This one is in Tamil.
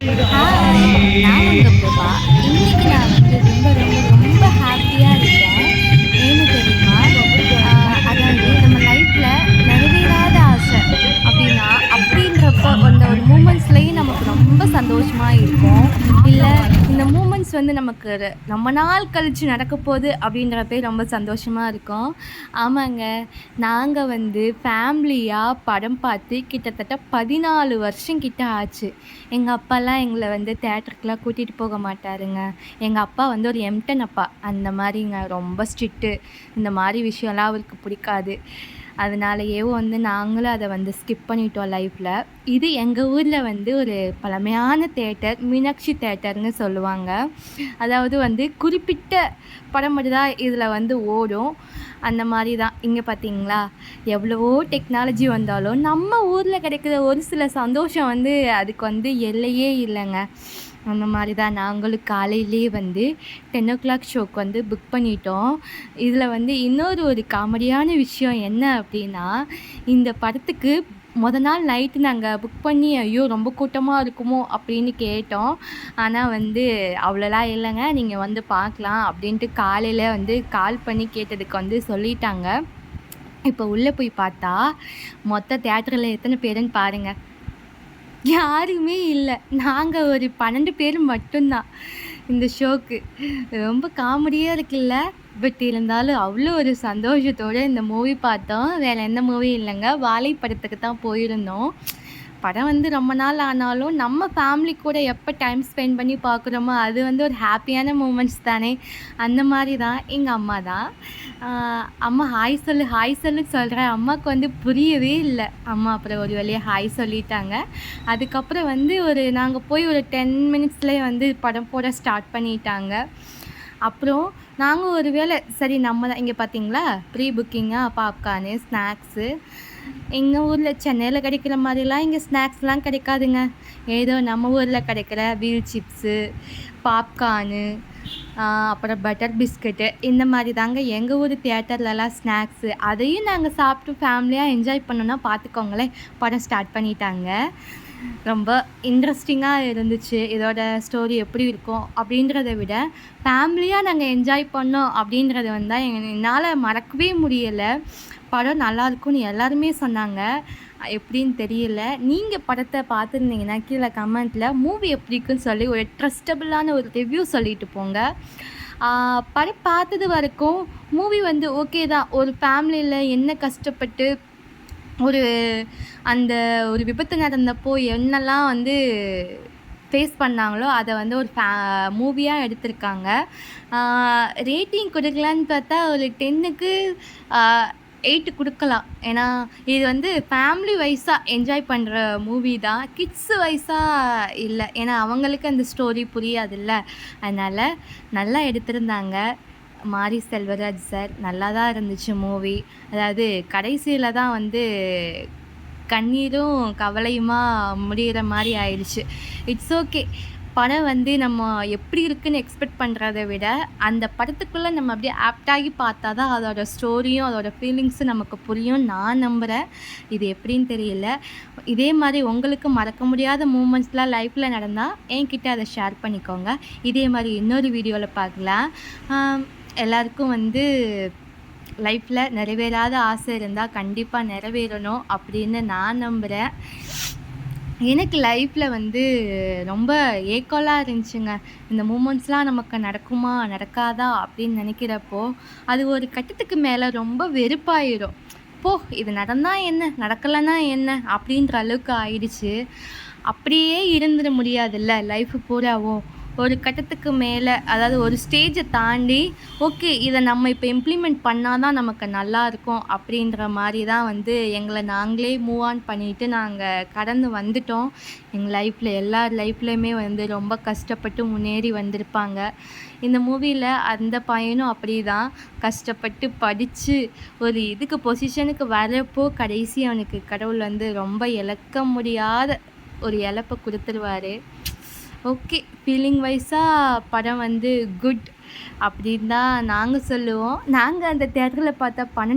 நான் உங்கள் பிரபா இன்னைக்கு நான் வந்து ரொம்ப ரொம்ப ரொம்ப ஹாப்பியாக இருக்கேன். வந்து நமக்கு ரொம்ப நாள் கழித்து நடக்க போகுது அப்படின்றப்பே ரொம்ப சந்தோஷமாக இருக்கும். ஆமாங்க. நாங்கள் வந்து ஃபேமிலியாக படம் பார்த்து கிட்டத்தட்ட பதினாலு வருஷம் கிட்ட ஆச்சு. எங்கள் அப்பாலாம் எங்களை வந்து தேட்டருக்குலாம் கூட்டிகிட்டு போக மாட்டாருங்க. எங்கள் அப்பா வந்து ஒரு எம்டன் அப்பா. அந்த மாதிரிங்க. ரொம்ப ஸ்ட்ரிக்ட்டு. இந்த மாதிரி விஷயம்லாம் அவருக்கு பிடிக்காது. அதனாலயேவும் வந்து நாங்களும் அதை வந்து ஸ்கிப் பண்ணிட்டோம் லைஃப்பில் இது எங்கள் ஊரில் வந்து ஒரு பழமையான தேட்டர் மீனாட்சி தேட்டர்னு சொல்லுவாங்க. அதாவது வந்து குறிப்பிட்ட படம் மட்டும் தான் இதில் வந்து ஓடும். அந்த மாதிரி தான் இங்கே பார்த்தீங்களா எவ்வளவோ டெக்னாலஜி வந்தாலும் நம்ம ஊரில் கிடைக்கிற ஒரு சில சந்தோஷம் வந்து அதுக்கு வந்து எல்லையே இல்லைங்க. அந்த மாதிரி தான் நாங்களும் காலையிலேயே வந்து டென் ஓ கிளாக் ஷோக்கு வந்து புக் பண்ணிட்டோம். இதில் வந்து இன்னொரு ஒரு காமெடியான விஷயம் என்ன அப்படின்னா இந்த படத்துக்கு முத நாள் நைட்டு நாங்கள் புக் பண்ணி ஐயோ ரொம்ப கூட்டமாக இருக்குமோ அப்படின்னு கேட்டோம். ஆனால் வந்து அவ்வளோலாம் இல்லைங்க நீங்கள் வந்து பார்க்கலாம் அப்படின்ட்டு காலையில் வந்து கால் பண்ணி கேட்டதுக்கு வந்து சொல்லிட்டாங்க. இப்போ உள்ளே போய் பார்த்தா மொத்த தேட்டரில் எத்தனை பேருன்னு பாருங்கள் யாருமே இல்லை. நாங்கள் ஒரு பன்னெண்டு பேர் மட்டும்தான் இந்த ஷோக்கு. ரொம்ப காமெடியாக இருக்குல்ல? பட் இருந்தாலும் அவ்வளோ ஒரு சந்தோஷத்தோடு இந்த மூவி பார்த்தோம். வேறு எந்த மூவி இல்லைங்க. வாழை படத்துக்கு தான் போயிருந்தோம். படம் வந்து ரொம்ப நாள் ஆனாலும் நம்ம ஃபேமிலி கூட எப்போ டைம் ஸ்பெண்ட் பண்ணி பார்க்குறோமோ அது வந்து ஒரு ஹாப்பியான மூமெண்ட்ஸ் தானே. அந்த மாதிரி தான் எங்கள் அம்மா தான். அம்மா ஹாய் சொல்லு ஹாய் சொல்லு சொல்கிறேன் அம்மாவுக்கு வந்து புரியவே இல்லை. அம்மா அப்புறம் ஒரு வழியாக ஹாய் சொல்லிட்டாங்க. அதுக்கப்புறம் வந்து ஒரு நாங்கள் போய் ஒரு டென் மினிட்ஸ்லேயே வந்து படம் போட ஸ்டார்ட் பண்ணிட்டாங்க. அப்புறம் நாங்கள் ஒரு வேளை சரி நம்ம தான் இங்கே பார்த்தீங்களா ப்ரீ புக்கிங்காக பாப்கார்னு ஸ்நாக்ஸு எங்கள் ஊரில் சென்னையில் கிடைக்கிற மாதிரிலாம் இங்கே ஸ்நாக்ஸ்லாம் கிடைக்காதுங்க. ஏதோ நம்ம ஊரில் கிடைக்கிற வீல் சிப்ஸு பாப்கார்னு அப்புறம் பட்டர் பிஸ்கட்டு இந்த மாதிரி தாங்க எங்கள் ஊர் தியேட்டர்லலாம் ஸ்நாக்ஸு அதையும் நாங்கள் சாப்பிட்டு ஃபேமிலியாக என்ஜாய் பண்ணோன்னா பார்த்துக்கோங்களேன் படம் ஸ்டார்ட் பண்ணிட்டாங்க. ரொம்ப இன்ட்ரெஸ்டிங்காக இருந்துச்சு. இதோட ஸ்டோரி எப்படி இருக்கும் அப்படின்றத விட ஃபேமிலியாக நாங்கள் என்ஜாய் பண்ணோம் அப்படின்றது வந்து என்னால் மறக்கவே முடியலை. படம் நல்லா இருக்கும்னு எல்லாருமே சொன்னாங்க. எப்படின்னு தெரியல. நீங்கள் படத்தை பார்த்துருந்தீங்கன்னா கீழே கமெண்ட்டில் மூவி எப்படி இருக்குன்னு சொல்லி ஒரு ட்ரஸ்டபுளான ஒரு ரிவ்யூ சொல்லிட்டு போங்க. படம் பார்த்தது வரைக்கும் மூவி வந்து ஓகே தான். ஒரு ஃபேமிலியில் என்ன கஷ்டப்பட்டு ஒரு அந்த ஒரு விபத்து நடந்தப்போ என்னெல்லாம் வந்து ஃபேஸ் பண்ணாங்களோ அதை வந்து ஒரு ஃபே மூவியாக எடுத்திருக்காங்க. ரேட்டிங் கொடுக்கலான்னு பார்த்தா ஒரு டென்னுக்கு எயிட் கொடுக்கலாம். ஏன்னா இது வந்து ஃபேமிலி வைஸாக என்ஜாய் பண்ணுற மூவி தான். கிட்ஸு வைஸாக இல்லை. ஏன்னா அவங்களுக்கு அந்த ஸ்டோரி புரியாதுல்ல. அதனால் நல்லா எடுத்திருந்தாங்க. மாரி செல்வராஜ் சார் நல்லா தான் இருந்துச்சு மூவி அதாவது கடைசியில் தான் வந்து கண்ணீரும் கவலையுமா முடிகிற மாதிரி ஆயிடுச்சு. இட்ஸ் ஓகே படம் வந்து நம்ம எப்படி இருக்குன்னு எக்ஸ்பெக்ட் பண்ணுறத விட அந்த படத்துக்குள்ளே நம்ம அப்படியே ஆப்டாகி பார்த்தா தான் அதோட ஸ்டோரியும் அதோட ஃபீலிங்ஸும் நமக்கு புரியும். நான் நம்புகிறேன் இது எப்படின்னு தெரியல. இதே மாதிரி உங்களுக்கு மறக்க முடியாத மூமெண்ட்ஸ்லாம் லைஃப்பில் நடந்தால் என்கிட்ட அதை ஷேர் பண்ணிக்கோங்க. இதே மாதிரி இன்னொரு வீடியோவில் பார்க்கலாம். எல்லாருக்கும் வந்து லைஃப்பில் நிறைவேறாத ஆசை இருந்தால் கண்டிப்பாக நிறைவேறணும் அப்படின்னு நான் நம்புகிறேன் எனக்கு லைஃப்பில் வந்து ரொம்ப ஏக்கலாக இருந்துச்சுங்க. இந்த மூமெண்ட்ஸ்லாம் நமக்கு நடக்குமா நடக்காதா அப்படின்னு நினைக்கிறப்போ அது ஒரு கட்டத்துக்கு மேலே ரொம்ப வெறுப்பாயிடும் போ இது நடந்தால் என்ன நடக்கலைன்னா என்ன அப்படின்ற அளவுக்கு ஆயிடுச்சு. அப்படியே இருந்துட முடியாதுல்ல லைஃப் பூராவும். ஒரு கட்டத்துக்கு மேலே அதாவது ஒரு ஸ்டேஜை தாண்டி ஓகே இதை நம்ம இப்போ இம்ப்ளிமெண்ட் பண்ணால் தான் நமக்கு நல்லா இருக்கும் அப்படின்ற மாதிரி தான் வந்து எங்களை நாங்களே மூவ் ஆன் பண்ணிட்டு நாங்கள் கடந்து வந்துட்டோம். எங்கள் லைஃப்பில் எல்லார் லைஃப்லையுமே வந்து ரொம்ப கஷ்டப்பட்டு முன்னேறி வந்திருப்பாங்க. இந்த மூவியில் அந்த பையனும் அப்படி தான் கஷ்டப்பட்டு படித்து ஒரு இதுக்கு பொசிஷனுக்கு வரப்போ கடைசி அவனுக்கு கடவுள் வந்து ரொம்ப இழக்க முடியாத ஒரு இழப்பை கொடுத்துருவாரு. ஓகே ஃபீலிங் வைஸாக படம் வந்து குட் அப்படின்னு தான் நாங்கள் சொல்லுவோம். நாங்கள் அந்த தேட்டரில் பார்த்தா பன்னெண்டு